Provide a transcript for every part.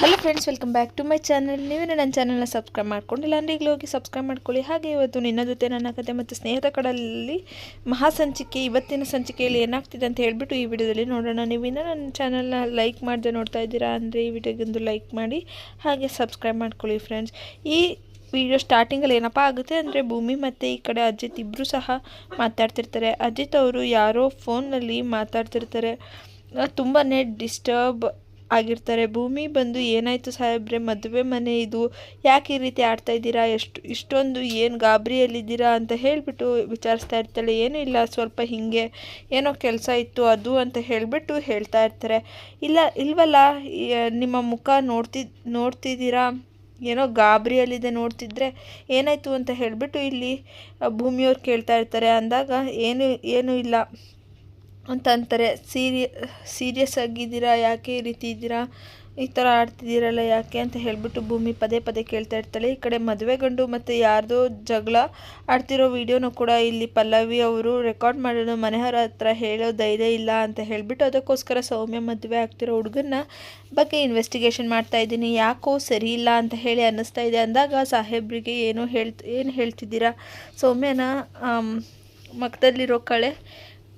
Hello friends welcome back to my channel ನೀವೇ ನನ್ನ ಚಾನಲ್ನ ಸಬ್ಸ್ಕ್ರೈಬ್ ಮಾಡ್ಕೊಂಡಿಲ್ಲ ಅಂದರೆ ಈಗಲೂ ಹೋಗಿ ಸಬ್ಸ್ಕ್ರೈಬ್ ಮಾಡ್ಕೊಳ್ಳಿ. ಹಾಗೆ ಇವತ್ತು ನಿನ್ನ ಜೊತೆ ನನ್ನ ಕತೆ ಮತ್ತು ಸ್ನೇಹಿತ ಕಡಲಲ್ಲಿ ಮಹಾಸಂಚಿಕೆ, ಇವತ್ತಿನ ಸಂಚಿಕೆಯಲ್ಲಿ ಏನಾಗ್ತಿದೆ ಅಂತ ಹೇಳಿಬಿಟ್ಟು ಈ ವಿಡಿಯೋದಲ್ಲಿ ನೋಡೋಣ. ನೀವು ಇನ್ನೂ ನನ್ನ ಚಾನಲ್ನ ಲೈಕ್ ಮಾಡದೆ ನೋಡ್ತಾ ಇದ್ದೀರಾ ಅಂದರೆ ಈ ವಿಡಿಯೋಗೊಂದು ಲೈಕ್ ಮಾಡಿ, ಹಾಗೆ ಸಬ್ಸ್ಕ್ರೈಬ್ ಮಾಡ್ಕೊಳ್ಳಿ ಫ್ರೆಂಡ್ಸ್ ಈ ವಿಡಿಯೋ ಸ್ಟಾರ್ಟಿಂಗಲ್ಲಿ ಏನಪ್ಪ ಆಗುತ್ತೆ ಅಂದರೆ ಭೂಮಿ ಮತ್ತು ಈ ಕಡೆ ಅಜಿತ್ ಇಬ್ಬರು ಸಹ ಮಾತಾಡ್ತಿರ್ತಾರೆ. ಅಜಿತ್ ಅವರು ಯಾರೋ ಫೋನ್ನಲ್ಲಿ ಮಾತಾಡ್ತಿರ್ತಾರೆ. ತುಂಬಾ ಡಿಸ್ಟರ್ಬ್ ಆಗಿರ್ತಾರೆ. ಭೂಮಿ ಬಂದು ಏನಾಯಿತು ಸಾಹೇಬ್ರೆ? ಮದುವೆ ಮನೆ ಇದು. ಯಾಕೆ ಈ ರೀತಿ ಆಡ್ತಾ ಇದ್ದೀರಾ? ಎಷ್ಟು, ಇಷ್ಟೊಂದು ಏನು ಗಾಬರಿಯಲ್ಲಿದ್ದೀರಾ ಅಂತ ಹೇಳಿಬಿಟ್ಟು ವಿಚಾರಿಸ್ತಾ ಇರ್ತಾಳೆ. ಏನೂ ಇಲ್ಲ, ಸ್ವಲ್ಪ ಹೀಗೆ ಏನೋ ಕೆಲಸ ಇತ್ತು, ಅದು ಅಂತ ಹೇಳಿಬಿಟ್ಟು ಹೇಳ್ತಾ ಇರ್ತಾರೆ. ಇಲ್ಲ, ಇಲ್ವಲ್ಲ ನಿಮ್ಮ ಮುಖ ನೋಡ್ತಿ, ನೋಡ್ತಿದ್ದೀರಾ? ಏನೋ ಗಾಬರಿಯಲ್ಲಿದೆ ನೋಡ್ತಿದ್ರೆ ಏನಾಯಿತು ಅಂತ ಹೇಳಿಬಿಟ್ಟು ಇಲ್ಲಿ ಭೂಮಿಯವ್ರು ಕೇಳ್ತಾ ಇರ್ತಾರೆ. ಅಂದಾಗ, ಏನು, ಏನೂ ಇಲ್ಲ. ಅಂತ ಅಂತಾರೆ. ಸೀರಿಯ ಸೀರಿಯಸ್ ಆಗಿದ್ದೀರಾ? ಯಾಕೆ ಈ ರೀತಿ ಇದ್ದೀರಾ? ಈ ಥರ ಆಡ್ತಿದ್ದೀರಲ್ಲ ಯಾಕೆ ಅಂತ ಹೇಳಿಬಿಟ್ಟು ಭೂಮಿ ಪದೇ ಪದೇ ಕೇಳ್ತಾ ಇರ್ತಾಳೆ. ಈ ಕಡೆ ಮದುವೆ ಗಂಡು ಮತ್ತು ಯಾರ್ದೋ ಜಗಳ ಆಡ್ತಿರೋ ವಿಡಿಯೋನು ಕೂಡ ಇಲ್ಲಿ ಪಲ್ಲವಿ ಅವರು ರೆಕಾರ್ಡ್ ಮಾಡೋದು ಮನೆಯವರ ಹತ್ರ ಹೇಳೋ ಧೈರ್ಯ ಇಲ್ಲ ಅಂತ ಹೇಳಿಬಿಟ್ಟು ಅದಕ್ಕೋಸ್ಕರ ಸೌಮ್ಯ ಮದುವೆ ಆಗ್ತಿರೋ ಹುಡುಗನ್ನ ಬಗ್ಗೆ ಇನ್ವೆಸ್ಟಿಗೇಷನ್ ಮಾಡ್ತಾ ಇದ್ದೀನಿ. ಯಾಕೋ ಸರಿ ಇಲ್ಲ ಅಂತ ಹೇಳಿ ಅನ್ನಿಸ್ತಾ ಇದೆ. ಅಂದಾಗ ಸಾಹೇಬ್ರಿಗೆ ಏನೋ ಹೇಳ್ ಏನು ಹೇಳ್ತಿದ್ದೀರಾ? ಸೌಮ್ಯನ ಮಕ್ಕದಲ್ಲಿರೋ ಕಳೆ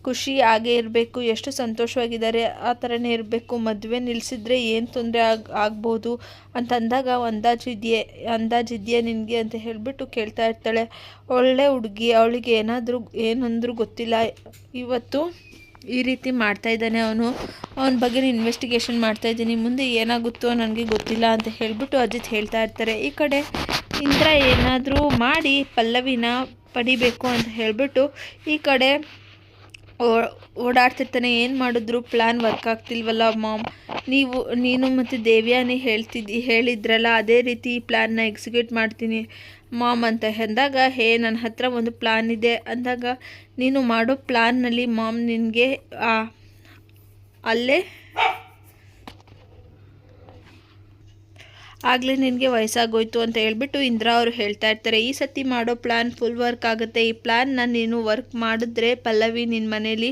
ಖುಷಿ ಆಗೇ ಇರಬೇಕು, ಎಷ್ಟು ಸಂತೋಷವಾಗಿದ್ದಾರೆ ಆ ಥರನೇ ಇರಬೇಕು, ಮದುವೆ ನಿಲ್ಲಿಸಿದ್ರೆ ಏನು ತೊಂದರೆ ಆಗ, ಆಗ್ಬೋದು ಅಂತ ಅಂದಾಗ ಅಂದಾಜು ಇದೆಯೇ ಅಂದಾಜು ಇದೆಯಾ ನಿನಗೆ ಅಂತ ಹೇಳಿಬಿಟ್ಟು ಕೇಳ್ತಾ ಇರ್ತಾಳೆ. ಒಳ್ಳೆ ಹುಡುಗಿ, ಅವಳಿಗೆ ಏನಾದರೂ ಏನಂದರೂ ಗೊತ್ತಿಲ್ಲ. ಇವತ್ತು ಈ ರೀತಿ ಮಾಡ್ತಾ ಇದ್ದಾನೆ ಅವನು. ಅವನ ಬಗ್ಗೆ ಇನ್ವೆಸ್ಟಿಗೇಷನ್ ಮಾಡ್ತಾ ಇದ್ದೀನಿ. ಮುಂದೆ ಏನಾಗುತ್ತೋ ನನಗೆ ಗೊತ್ತಿಲ್ಲ ಅಂತ ಹೇಳಿಬಿಟ್ಟು ಅಜಿತ್ ಹೇಳ್ತಾ ಇರ್ತಾರೆ. ಈ ಕಡೆ ಇಂದ್ರ ಏನಾದರೂ ಮಾಡಿ ಪಲ್ಲವಿನ ಪಡಿಬೇಕು ಅಂತ ಹೇಳಿಬಿಟ್ಟು ಈ ಕಡೆ ಓಡಾಡ್ತಿರ್ತಾನೆ, ಏನು ಮಾಡಿದ್ರು ಪ್ಲ್ಯಾನ್ ವರ್ಕ್ ಆಗ್ತಿಲ್ವಲ್ಲ ಮಾಮ್ ನೀವು, ನೀನು ಮತ್ತು ದೇವ್ಯಾನಿ ಹೇಳ್ತಿದ್ದಿ, ಹೇಳಿದ್ರಲ್ಲ, ಅದೇ ರೀತಿ ಈ ಪ್ಲ್ಯಾನ್ನ ಎಕ್ಸಿಕ್ಯೂಟ್ ಮಾಡ್ತೀನಿ ಮಾಮ್ ಅಂತ ಅಂದಾಗ, ಹೇ ನನ್ನ ಹತ್ರ ಒಂದು ಪ್ಲ್ಯಾನ್ ಇದೆ ಅಂದಾಗ, ನೀನು ಮಾಡೋ ಪ್ಲ್ಯಾನ್ನಲ್ಲಿ ಮಾಮ್ ನಿನಗೆ ಅಲ್ಲೇ ಆಗಲೇ ನಿನಗೆ ವಯಸ್ಸಾಗೋಯ್ತು ಅಂತ ಹೇಳ್ಬಿಟ್ಟು ಇಂದ್ರ ಅವರು ಹೇಳ್ತಾ ಇರ್ತಾರೆ, ಈ ಸತಿ ಮಾಡೋ ಪ್ಲ್ಯಾನ್ ಫುಲ್ ವರ್ಕ್ ಆಗುತ್ತೆ. ಈ ಪ್ಲ್ಯಾನ್ನ ನೀನು ವರ್ಕ್ ಮಾಡಿದ್ರೆ ಪಲ್ಲವಿ ನಿನ್ನ ಮನೇಲಿ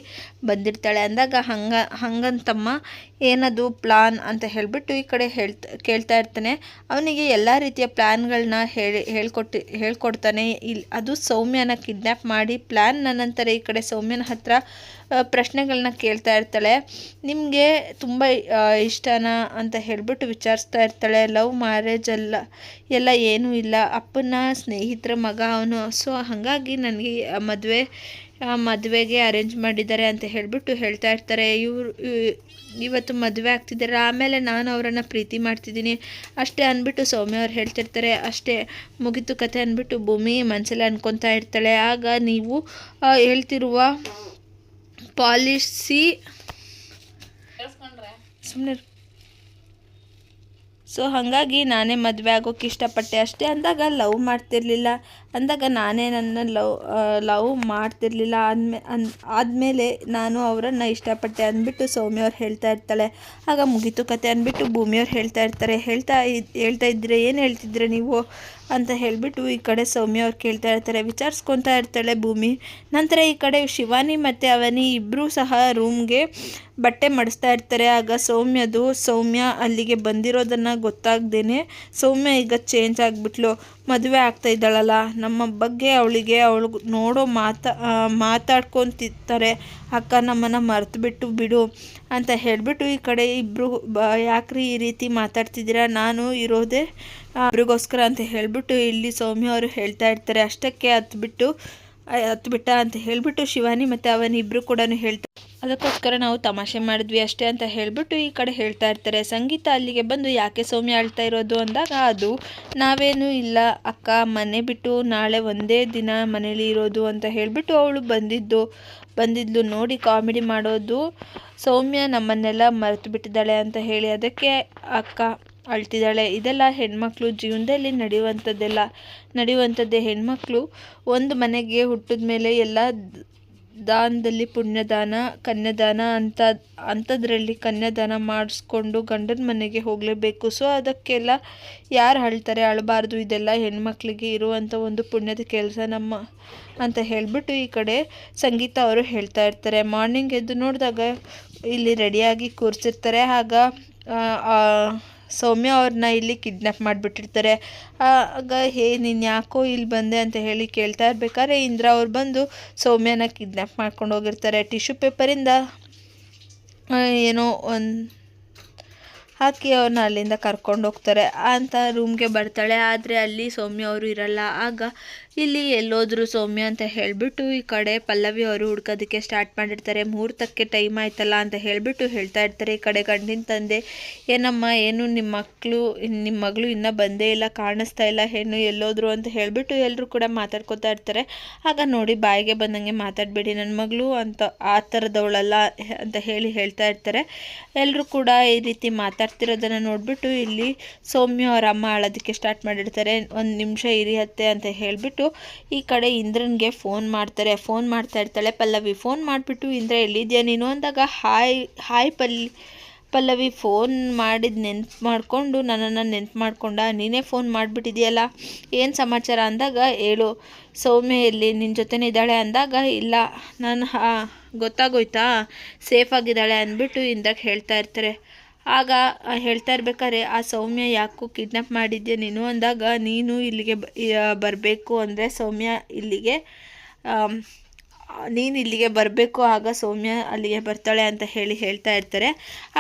ಬಂದಿರ್ತಾಳೆ. ಅಂದಾಗ, ಹಂಗ, ಹಂಗಂತಮ್ಮ, ಏನದು ಪ್ಲಾನ್ ಅಂತ ಹೇಳಿಬಿಟ್ಟು ಈ ಕಡೆ ಹೇಳ್ತಾ, ಕೇಳ್ತಾ ಇರ್ತಾನೆ. ಅವನಿಗೆ ಎಲ್ಲ ರೀತಿಯ ಪ್ಲ್ಯಾನ್ಗಳನ್ನ ಹೇಳಿ, ಹೇಳ್ಕೊಟ್ಟು, ಹೇಳ್ಕೊಡ್ತಾನೆ. ಇಲ್ಲಿ ಅದು ಸೌಮ್ಯನ ಕಿಡ್ನ್ಯಾಪ್ ಮಾಡಿ ಪ್ಲ್ಯಾನ್ನ ನಂತರ ಈ ಕಡೆ ಸೌಮ್ಯನ ಹತ್ರ ಪ್ರಶ್ನೆಗಳನ್ನ ಕೇಳ್ತಾ ಇರ್ತಾಳೆ. ನಿಮಗೆ ತುಂಬ ಇಷ್ಟನಾ ಅಂತ ಹೇಳಿಬಿಟ್ಟು ವಿಚಾರಿಸ್ತಾ ಇರ್ತಾಳೆ. ಲವ್ ಮ್ಯಾರೇಜ್ ಅಲ್ಲ, ಎಲ್ಲ ಏನೂ ಇಲ್ಲ. ಅಪ್ಪನ ಸ್ನೇಹಿತರ ಮಗ ಅವನು. ಸೊ ಹಾಗಾಗಿ ನನಗೆ ಮದುವೆ ಮದುವೆಗೆ ಅರೇಂಜ್ ಮಾಡಿದ್ದಾರೆ ಅಂತ ಹೇಳಿಬಿಟ್ಟು ಹೇಳ್ತಾ ಇರ್ತಾರೆ. ಇವರು ಇವತ್ತು ಮದುವೆ ಆಗ್ತಿದ್ದಾರೆ. ಆಮೇಲೆ ನಾನು ಅವರನ್ನು ಪ್ರೀತಿ ಮಾಡ್ತಿದ್ದೀನಿ. ಅಷ್ಟೇ ಅಂದ್ಬಿಟ್ಟು ಸೌಮ್ಯ ಅವ್ರು ಹೇಳ್ತಿರ್ತಾರೆ. ಅಷ್ಟೇ ಮುಗಿತು ಕತೆ ಅಂದ್ಬಿಟ್ಟು ಭೂಮಿ ಮನಸ್ಸಲ್ಲಿ ಅನ್ಕೊತಾ ಇರ್ತಾಳೆ. ಆಗ ನೀವು ಹೇಳ್ತಿರುವ ಪಾಲಿಸಿ. ಸುಮ್ಮನೆ ಸೊ ಹಾಗಾಗಿ ನಾನೇ ಮದುವೆ ಆಗೋಕೆ ಇಷ್ಟಪಟ್ಟೆ. ಅಷ್ಟೇ ಅಂದಾಗ ಲವ್ ಮಾಡ್ತಿರ್ಲಿಲ್ಲ. ಅಂದಾಗ ನಾನೇ ನನ್ನ ಲವ್ ಲವ್ ಮಾಡ್ತಿರ್ಲಿಲ್ಲ. ಅಂದ್ಮೇ ಅನ್, ಆದಮೇಲೆ ನಾನು ಅವರನ್ನು ಇಷ್ಟಪಟ್ಟೆ ಅಂದ್ಬಿಟ್ಟು ಸೌಮ್ಯ ಅವ್ರು ಹೇಳ್ತಾ ಇರ್ತಾಳೆ. ಆಗ ಮುಗೀತು ಕತೆ ಅಂದ್ಬಿಟ್ಟು ಭೂಮಿಯವ್ರು ಹೇಳ್ತಾ ಇರ್ತಾರೆ. ಹೇಳ್ತಾ ಹೇಳ್ತಾ ಇದ್ರೆ ಏನು ಹೇಳ್ತಿದ್ರೆ ನೀವು? ಅಂತ ಹೇಳಿಬಿಟ್ಟು ಈ ಕಡೆ ಸೌಮ್ಯ ಅವ್ರು ಕೇಳ್ತಾ ಇರ್ತಾರೆ. ವಿಚಾರಿಸ್ಕೊತಾ ಇರ್ತಾಳೆ ಭೂಮಿ. ನಂತರ ಈ ಕಡೆ ಶಿವಾನಿ ಮತ್ತು ಅವನಿ ಇಬ್ಬರೂ ಸಹ ರೂಮ್ಗೆ ಬಟ್ಟೆ ಮಡಿಸ್ತಾ ಇರ್ತಾರೆ. ಆಗ ಸೌಮ್ಯದು, ಸೌಮ್ಯ ಅಲ್ಲಿಗೆ ಬಂದಿರೋದನ್ನು ಗೊತ್ತಾಗ್ದೇ ಸೌಮ್ಯ ಈಗ ಚೇಂಜ್ ಆಗಿಬಿಟ್ಲು. ಮದುವೆ ಆಗ್ತಾ ಇದ್ದಾಳಲ್ಲ. ನಮ್ಮ ಬಗ್ಗೆ ಅವಳಿಗೆ ಅವಳು ನೋಡೋ ಮಾತಾ ಮಾತಾಡ್ಕೊತಿರ್ತಾರೆ. ಅಕ್ಕ ನಮ್ಮನ್ನು ಮರೆತುಬಿಟ್ಟು ಬಿಡು ಅಂತ ಹೇಳಿಬಿಟ್ಟು ಈ ಕಡೆ ಇಬ್ಬರು ಯಾಕ್ರಿ ಈ ರೀತಿ ಮಾತಾಡ್ತಿದ್ದೀರಾ? ನಾನು ಇರೋದೇ ಅವ್ರಿಗೋಸ್ಕರ ಅಂತ ಹೇಳಿಬಿಟ್ಟು ಇಲ್ಲಿ ಸೌಮ್ಯ ಅವರು ಹೇಳ್ತಾ ಇರ್ತಾರೆ. ಅಷ್ಟಕ್ಕೆ ಹತ್ಬಿಟ್ಟು ಹತ್ಬಿಟ್ಟ ಅಂತ ಹೇಳಿಬಿಟ್ಟು ಶಿವಾನಿ ಮತ್ತು ಅವನಿಬ್ಬರು ಕೂಡ ಹೇಳ್ತಾರೆ ಅದಕ್ಕೋಸ್ಕರ ನಾವು ತಮಾಷೆ ಮಾಡಿದ್ವಿ ಅಷ್ಟೇ ಅಂತ ಹೇಳಿಬಿಟ್ಟು ಈ ಕಡೆ ಹೇಳ್ತಾ ಇರ್ತಾರೆ. ಸಂಗೀತ ಅಲ್ಲಿಗೆ ಬಂದು ಯಾಕೆ ಸೌಮ್ಯ ಆಳ್ತಾ ಇರೋದು ಅಂದಾಗ ಅದು ನಾವೇನು ಇಲ್ಲ, ಅಕ್ಕ ಮನೆ ಬಿಟ್ಟು ನಾಳೆ ಒಂದೇ ದಿನ ಮನೇಲಿ ಇರೋದು ಅಂತ ಹೇಳಿಬಿಟ್ಟು ಅವಳು ಬಂದಿದ್ದು, ಬಂದಿದ್ಲು ನೋಡಿ ಕಾಮಿಡಿ ಮಾಡೋದು. ಸೌಮ್ಯ ನಮ್ಮನ್ನೆಲ್ಲ ಮರೆತು ಬಿಟ್ಟಿದ್ದಾಳೆ ಅಂತ ಹೇಳಿ ಅದಕ್ಕೆ ಅಕ್ಕ ಅಳ್ತಿದ್ದಾಳೆ. ಇದೆಲ್ಲ ಹೆಣ್ಮಕ್ಳು ಜೀವನದಲ್ಲಿ ನಡೆಯುವಂಥದ್ದೆಲ್ಲ, ನಡೆಯುವಂಥದ್ದೇ ಹೆಣ್ಮಕ್ಳು. ಒಂದು ಮನೆಗೆ ಹುಟ್ಟಿದ ಮೇಲೆ ಎಲ್ಲ ದಾನದಲ್ಲಿ ಪುಣ್ಯದಾನ, ಕನ್ಯಾದಾನ ಅಂತ ಅಂಥದ್ರಲ್ಲಿ ಕನ್ಯಾದಾನ ಮಾಡಿಸ್ಕೊಂಡು ಗಂಡನ ಮನೆಗೆ ಹೋಗಲೇಬೇಕು. ಸೊ ಅದಕ್ಕೆಲ್ಲ ಯಾರು ಅಳ್ತಾರೆ? ಅಳಬಾರ್ದು. ಇದೆಲ್ಲ ಹೆಣ್ಮಕ್ಳಿಗೆ ಇರುವಂಥ ಒಂದು ಪುಣ್ಯದ ಕೆಲಸ ನಮ್ಮ ಅಂತ ಹೇಳಿಬಿಟ್ಟು ಈ ಕಡೆ ಸಂಗೀತ ಅವರು ಹೇಳ್ತಾ ಇರ್ತಾರೆ. ಮಾರ್ನಿಂಗ್ ಎದ್ದು ನೋಡಿದಾಗ ಇಲ್ಲಿ ರೆಡಿಯಾಗಿ ಕೂರಿಸಿರ್ತಾರೆ. ಆಗ ಸೌಮ್ಯ ಅವ್ರನ್ನ ಇಲ್ಲಿ ಕಿಡ್ನಾಪ್ ಮಾಡಿಬಿಟ್ಟಿರ್ತಾರೆ. ಆಗ ಹೇ, ನೀನು ಯಾಕೋ ಇಲ್ಲಿ ಬಂದೆ ಅಂತ ಹೇಳಿ ಕೇಳ್ತಾ ಇರ್ಬೇಕಾದ್ರೆ ಇಂದ್ರ ಅವ್ರು ಬಂದು ಸೌಮ್ಯನ ಕಿಡ್ನಾಪ್ ಮಾಡ್ಕೊಂಡು ಹೋಗಿರ್ತಾರೆ. ಟಿಶ್ಯೂ ಪೇಪರಿಂದ ಏನೋ ಒಂದು ಹಾಕಿ ಅವ್ರನ್ನ ಅಲ್ಲಿಂದ ಕರ್ಕೊಂಡು ಹೋಗ್ತಾರೆ. ಅಂತ ರೂಮ್ಗೆ ಬರ್ತಾಳೆ. ಆದರೆ ಅಲ್ಲಿ ಸೌಮ್ಯ ಅವರು ಇರಲ್ಲ. ಆಗ ಇಲ್ಲಿ ಎಲ್ಲೋದ್ರು ಸೌಮ್ಯ ಅಂತ ಹೇಳಿಬಿಟ್ಟು ಈ ಕಡೆ ಪಲ್ಲವಿ ಅವರು ಹುಡ್ಕೋದಕ್ಕೆ ಸ್ಟಾರ್ಟ್ ಮಾಡಿರ್ತಾರೆ. ಮುಹೂರ್ತಕ್ಕೆ ಟೈಮ್ ಆಯ್ತಲ್ಲ ಅಂತ ಹೇಳಿಬಿಟ್ಟು ಹೇಳ್ತಾ ಇರ್ತಾರೆ. ಈ ಕಡೆ ಗಂಡಿನ ತಂದೆ, ಏನಮ್ಮ, ಏನು ನಿಮ್ಮ ಮಕ್ಕಳು ನಿಮ್ಮ ಮಗಳು ಇನ್ನೂ ಬಂದೇ ಇಲ್ಲ, ಕಾಣಿಸ್ತಾ ಇಲ್ಲ, ಹೆಣ್ಣು ಎಲ್ಲೋದ್ರು? ಅಂತ ಹೇಳಿಬಿಟ್ಟು ಎಲ್ಲರೂ ಕೂಡ ಮಾತಾಡ್ಕೊತಾ ಇರ್ತಾರೆ. ಆಗ ನೋಡಿ ಬಾಯಿಗೆ ಬಂದಂಗೆ ಮಾತಾಡಬೇಡಿ ನನ್ನ ಮಗಳು ಅಂತ ಆ ಥರದವಳಲ್ಲ ಅಂತ ಹೇಳಿ ಹೇಳ್ತಾ ಇರ್ತಾರೆ. ಎಲ್ಲರೂ ಕೂಡ ಈ ರೀತಿ ಮಾತಾಡ್ತಿರೋದನ್ನು ನೋಡಿಬಿಟ್ಟು ಇಲ್ಲಿ ಸೌಮ್ಯ ಅವರ ಅಮ್ಮ ಆಳೋದಕ್ಕೆ ಸ್ಟಾರ್ಟ್ ಮಾಡಿರ್ತಾರೆ. ಒಂದು ನಿಮಿಷ ಇರಿಯತ್ತೆ ಅಂತ ಹೇಳಿಬಿಟ್ಟು ಈ ಕಡೆ ಇಂದ್ರನ್ಗೆ ಫೋನ್ ಮಾಡ್ತಾರೆ. ಫೋನ್ ಮಾಡ್ತಾ ಇರ್ತಾಳೆ. ಪಲ್ಲವಿ, ಫೋನ್ ಮಾಡಿಬಿಟ್ಟು ಇಂದ್ರ ಎಲ್ಲಿದ್ಯಾ ನೀನು ಅಂದಾಗ, hi hi Palli Pallavi, phone ಮಾಡಿದ ನೆನ್ಪು ಮಾಡಿಕೊಂಡು ನನ್ನನ್ನು ನೆನ್ಪು ಮಾಡ್ಕೊಂಡ. ನೀನೇ ಫೋನ್ ಮಾಡಿಬಿಟ್ಟಿದೆಯಲ್ಲ? ಏನು ಸಮಾಚಾರ? ಅಂದಾಗ, ಹೇಳು. ಸೌಮ್ಯ ಎಲ್ಲಿ? ನಿನ್ನ ಜೊತೆನೇ ಇದ್ದಾಳೆ? ಅಂದಾಗ, ಇಲ್ಲ. ನಾನು ಗೊತ್ತಾಗೋಯ್ತಾ? ಸೇಫ್ ಆಗಿದ್ದಾಳೆ? ಅಂದ್ಬಿಟ್ಟು ಇಂದಾಗ ಹೇಳ್ತಾ ಇರ್ತಾರೆ. ಆಗ ಹೇಳ್ತಾ ಇರ್ಬೇಕಾದ್ರೆ ಆ ಸೌಮ್ಯ ಯಾಕೋ ಕಿಡ್ನಾಪ್ ಮಾಡಿದ್ದೆ ನೀನು? ಅಂದಾಗ, ನೀನು ಇಲ್ಲಿಗೆ ಬರಬೇಕು ಅಂದರೆ ಸೌಮ್ಯ ಇಲ್ಲಿಗೆ ನೀನು ಇಲ್ಲಿಗೆ ಬರಬೇಕು, ಆಗ ಸೌಮ್ಯ ಅಲ್ಲಿಗೆ ಬರ್ತಾಳೆ ಅಂತ ಹೇಳಿ ಹೇಳ್ತಾ ಇರ್ತಾರೆ.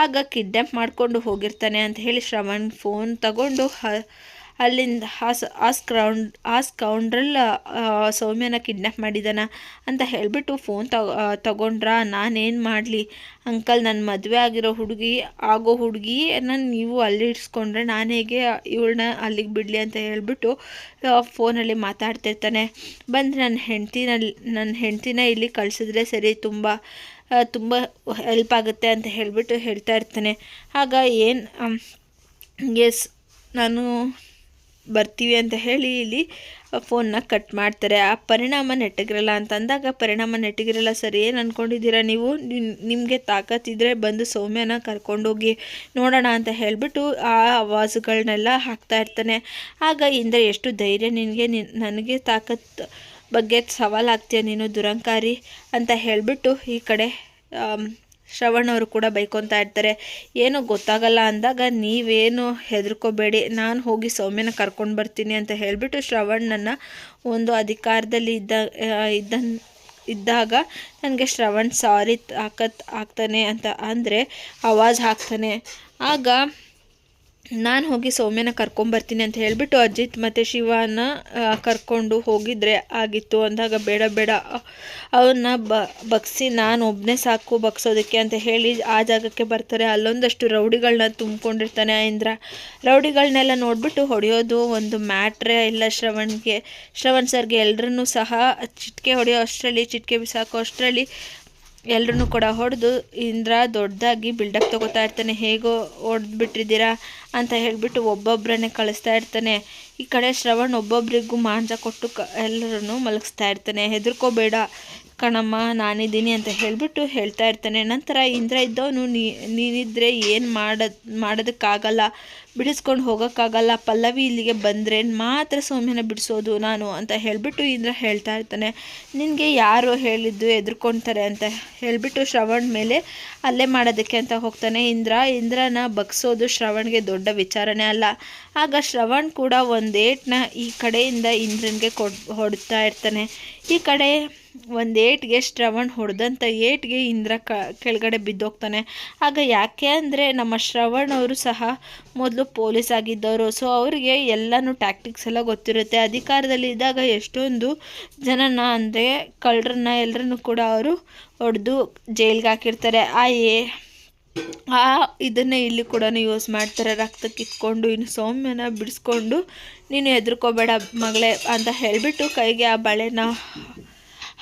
ಆಗ ಕಿಡ್ನಾಪ್ ಮಾಡಿಕೊಂಡು ಹೋಗಿರ್ತಾನೆ ಅಂತ ಹೇಳಿ ಶ್ರವಣ್ ಫೋನ್ ತಗೊಂಡು ಅಲ್ಲಿಂದ ಆ ಸ್ಕ್ರೌಂಡ್ ಆ ಸ್ಕೌಂಡ್ರಲ್ ಸೌಮ್ಯನ ಕಿಡ್ನಾಪ್ ಮಾಡಿದಾನ ಅಂತ ಹೇಳಿಬಿಟ್ಟು ಫೋನ್ ತಗೊ ತಗೊಂಡ್ರ, ನಾನೇನು ಮಾಡಲಿ? ಅಂಕಲ್ ನನ್ನ ಮದುವೆ ಆಗಿರೋ ಹುಡುಗಿ, ಆಗೋ ಹುಡುಗಿ ನಾನು ನೀವು ಅಲ್ಲಿ ಇಡ್ಸ್ಕೊಂಡ್ರೆ ನಾನು ಹೇಗೆ ಇವಳನ್ನ ಅಲ್ಲಿಗೆ ಬಿಡಲಿ ಅಂತ ಹೇಳಿಬಿಟ್ಟು ಫೋನಲ್ಲಿ ಮಾತಾಡ್ತಿರ್ತಾನೆ. ಬಂದು ನನ್ನ ಹೆಂಡ್ತಿನಲ್ಲಿ ನನ್ನ ಹೆಂಡ್ತಿನ ಇಲ್ಲಿ ಕಳಿಸಿದ್ರೆ ಸರಿ, ತುಂಬ ತುಂಬ ಹೆಲ್ಪ್ ಆಗುತ್ತೆ ಅಂತ ಹೇಳಿಬಿಟ್ಟು ಹೇಳ್ತಾ ಇರ್ತಾನೆ. ಆಗ ಏನು ಎಸ್ ನಾನು ಬರ್ತೀವಿ ಅಂತ ಹೇಳಿ ಇಲ್ಲಿ ಫೋನ್ನ ಕಟ್ ಮಾಡ್ತಾರೆ. ಆ ಪರಿಣಾಮ ನೆಟ್ಟಗಿರಲ್ಲ ಅಂತ ಅಂದಾಗ ಪರಿಣಾಮ ನೆಟ್ಟಗಿರಲ್ಲ, ಸರಿ, ಏನು ಅಂದ್ಕೊಂಡಿದ್ದೀರಾ ನೀವು? ನಿಮಗೆ ತಾಕತ್ತಿದ್ರೆ ಬಂದು ಸೌಮ್ಯನ ಕರ್ಕೊಂಡೋಗಿ ನೋಡೋಣ ಅಂತ ಹೇಳಿಬಿಟ್ಟು ಆ ಆವಾಜುಗಳನ್ನೆಲ್ಲ ಹಾಕ್ತಾ ಇರ್ತಾನೆ. ಆಗ ಇಂದ್ರ, ಎಷ್ಟು ಧೈರ್ಯ ನಿನಗೆ? ನನಗೆ ತಾಕತ್ತು ಬಗ್ಗೆ ಸವಾಲಾಗ್ತೀಯ ನೀನು ದುರಂಕಾರಿ? ಅಂತ ಹೇಳಿಬಿಟ್ಟು ಈ ಕಡೆ ಶ್ರವಣ್ ಅವರು ಕೂಡ ಬೈಕೊತಾ ಇರ್ತಾರೆ. ಏನೋ ಗೊತ್ತಾಗಲ್ಲ ಅಂದಾಗ ನೀವೇನು ಹೆದರ್ಕೋಬೇಡಿ, ನಾನು ಹೋಗಿ ಸೌಮ್ಯನ ಕರ್ಕೊಂಡು ಬರ್ತೀನಿ ಅಂತ ಹೇಳಿಬಿಟ್ಟು ಶ್ರವಣ್ಣನ ಒಂದು ಅಧಿಕಾರದಲ್ಲಿ ಇದ್ದ ಇದ್ದ ಇದ್ದಾಗ ನನಗೆ ಶ್ರವಣ್ ಸಾರಿ ಹಾಕತ್ ಆಗ್ತಾನೆ ಅಂತ ಅಂದರೆ ಆವಾಜ್ ಹಾಕ್ತಾನೆ. ಆಗ ನಾನು ಹೋಗಿ ಸೌಮ್ಯನ ಕರ್ಕೊಂಬರ್ತೀನಿ ಅಂತ ಹೇಳಿಬಿಟ್ಟು ಅಜಿತ್ ಮತ್ತು ಶಿವನ ಕರ್ಕೊಂಡು ಹೋಗಿದ್ರೆ ಆಗಿತ್ತು ಅಂದಾಗ ಬೇಡ ಬೇಡ ಅವನ್ನ ಬಗ್ಸಿ ನಾನು ಒಬ್ಬನೇ ಸಾಕು ಬಗ್ಸೋದಕ್ಕೆ ಅಂತ ಹೇಳಿ ಆ ಜಾಗಕ್ಕೆ ಬರ್ತಾರೆ. ಅಲ್ಲೊಂದಷ್ಟು ರೌಡಿಗಳನ್ನ ತುಂಬಿಕೊಂಡಿರ್ತಾನೆ ಇಂದ್ರ ರೌಡಿಗಳನ್ನೆಲ್ಲ ನೋಡಿಬಿಟ್ಟು ಹೊಡೆಯೋದು ಒಂದು ಮ್ಯಾಟ್ರೇ ಇಲ್ಲ ಶ್ರವಣ್ಗೆ. ಶ್ರವಣ್ ಸರ್ಗೆ ಎಲ್ಲರನ್ನೂ ಸಹ ಚಿಟ್ಕೆ ಹೊಡೆಯೋ ಅಷ್ಟರಲ್ಲಿ, ಚಿಟ್ಕೆ ಬಿಸಾಕೋ ಅಷ್ಟರಲ್ಲಿ ಎಲ್ಲರೂ ಕೂಡ ಹೊಡೆದು ಇಂದ್ರ ದೊಡ್ಡದಾಗಿ ಬಿಲ್ಡಪ್ ತೊಗೋತಾ ಇರ್ತಾನೆ. ಹೇಗೋ ಹೊಡೆದ್ಬಿಟ್ಟಿದ್ದೀರಾ ಅಂತ ಹೇಳಿಬಿಟ್ಟು ಒಬ್ಬೊಬ್ಬರನ್ನೇ ಕಳಿಸ್ತಾ ಇರ್ತಾನೆ. ಈ ಕಡೆ ಶ್ರವಣ್ ಒಬ್ಬೊಬ್ಬರಿಗೂ ಮಾಂಜ ಕೊಟ್ಟು ಕ ಎಲ್ಲರನ್ನು ಮಲಗಿಸ್ತಾ ಇರ್ತಾನೆ. ಹೆದರ್ಕೋಬೇಡ ಕಣಮ್ಮ, ನಾನಿದ್ದೀನಿ ಅಂತ ಹೇಳಿಬಿಟ್ಟು ಹೇಳ್ತಾ ಇರ್ತಾನೆ. ನಂತರ ಇಂದ್ರ ಇದ್ದವನು ನೀನಿದ್ರೆ ಏನು ಮಾಡೋದು ಮಾಡೋದಕ್ಕಾಗಲ್ಲ. ಬಿಡಿಸ್ಕೊಂಡು ಹೋಗೋಕ್ಕಾಗಲ್ಲ, ಪಲ್ಲವಿ ಇಲ್ಲಿಗೆ ಬಂದರೆ ಮಾತ್ರ ಸೌಮ್ಯನ ಬಿಡಿಸೋದು ನಾನು ಅಂತ ಹೇಳಿಬಿಟ್ಟು ಇಂದ್ರ ಹೇಳ್ತಾ ಇರ್ತಾನೆ. ನಿನಗೆ ಯಾರು ಹೇಳಿದ್ದು ಎದುರ್ಕೊಂತಾರೆ ಅಂತ ಹೇಳಿಬಿಟ್ಟು ಶ್ರವಣ್ ಮೇಲೆ ಅಲ್ಲೇ ಮಾಡೋದಕ್ಕೆ ಅಂತ ಹೋಗ್ತಾನೆ. ಇಂದ್ರ, ಇಂದ್ರನ ಬಗ್ಸೋದು ಶ್ರವಣ್ಗೆ ದೊಡ್ಡ ವಿಚಾರಣೆ ಅಲ್ಲ. ಆಗ ಶ್ರವಣ್ ಕೂಡ ಒಂದು ಏಟ್ನ ಈ ಕಡೆಯಿಂದ ಇಂದ್ರನಿಗೆ ಕೊಡ್, ಹೊಡ್ತಾ ಇರ್ತಾನೆ. ಈ ಕಡೆ ಒಂದು ಏಟ್ಗೆ ಶ್ರವಣ್ ಹೊಡೆದಂಥ ಏಟ್ಗೆ ಇಂದ್ರ ಕ, ಕೆಳಗಡೆ ಬಿದ್ದೋಗ್ತಾನೆ. ಆಗ ಯಾಕೆ ಅಂದರೆ ನಮ್ಮ ಶ್ರವಣ್ ಅವರು ಸಹ ಮೊದಲು ಪೊಲೀಸ್ ಆಗಿದ್ದವರು. ಸೊ ಅವರಿಗೆ ಎಲ್ಲನೂ ಟ್ಯಾಕ್ಟಿಕ್ಸ್ ಎಲ್ಲ ಗೊತ್ತಿರುತ್ತೆ. ಅಧಿಕಾರದಲ್ಲಿ ಇದ್ದಾಗ ಎಷ್ಟೊಂದು ಜನನ ಅಂದರೆ ಕಳ್ಳರನ್ನ ಎಲ್ಲರನ್ನು ಕೂಡ ಅವರು ಹೊಡೆದು ಜೈಲ್ಗೆ ಹಾಕಿರ್ತಾರೆ. ಆ ಏ ಆ ಇದನ್ನೇ ಇಲ್ಲಿ ಕೂಡ ಯೂಸ್ ಮಾಡ್ತಾರೆ. ರಕ್ತ ಕಿತ್ಕೊಂಡು, ಇನ್ನು ಸೌಮ್ಯನ ಬಿಡಿಸ್ಕೊಂಡು ನೀನು ಹೆದರ್ಕೋಬೇಡ ಮಗಳೇ ಅಂತ ಹೇಳಿಬಿಟ್ಟು ಕೈಗೆ ಆ ಬಳೆನ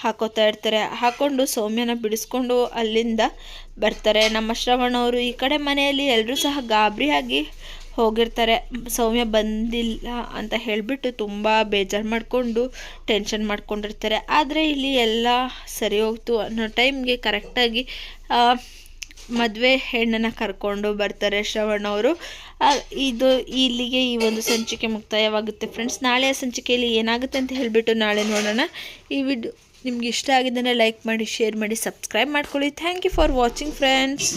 ಹಾಕೋತಾ ಇರ್ತಾರೆ. ಹಾಕ್ಕೊಂಡು ಸೌಮ್ಯನ ಬಿಡಿಸ್ಕೊಂಡು ಅಲ್ಲಿಂದ ಬರ್ತಾರೆ. ನಮ್ಮ ಶ್ರವಣವರು ಈ ಕಡೆ ಮನೆಯಲ್ಲಿ ಎಲ್ಲರೂ ಸಹ ಗಾಬರಿಯಾಗಿ ಹೋಗಿರ್ತಾರೆ. ಸೌಮ್ಯ ಬಂದಿಲ್ಲ ಅಂತ ಹೇಳಿಬಿಟ್ಟು ತುಂಬ ಬೇಜಾರು ಮಾಡಿಕೊಂಡು ಟೆನ್ಷನ್ ಮಾಡ್ಕೊಂಡಿರ್ತಾರೆ. ಆದರೆ ಇಲ್ಲಿ ಎಲ್ಲ ಸರಿ ಹೋಗ್ತು ಅನ್ನೋ ಟೈಮ್ಗೆ ಕರೆಕ್ಟಾಗಿ ಮದುವೆ ಹೆಣ್ಣನ್ನು ಕರ್ಕೊಂಡು ಬರ್ತಾರೆ ಶ್ರವಣವರು ಇದು ಇಲ್ಲಿಗೆ ಈ ಒಂದು ಸಂಚಿಕೆ ಮುಕ್ತಾಯವಾಗುತ್ತೆ ಫ್ರೆಂಡ್ಸ್ ನಾಳೆಯ ಸಂಚಿಕೆಯಲ್ಲಿ ಏನಾಗುತ್ತೆ ಅಂತ ಹೇಳಿಬಿಟ್ಟು ನಾಳೆ ನೋಡೋಣ. ಈ ವಿಡಿಯೋ ನಿಮ್ಗೆ ಇಷ್ಟ ಆಗಿದ್ದರೆ ಲೈಕ್ ಮಾಡಿ ಶೇರ್ ಮಾಡಿ ಸಬ್ಸ್ಕ್ರೈಬ್ ಮಾಡ್ಕೊಳ್ಳಿ. Thank you for watching friends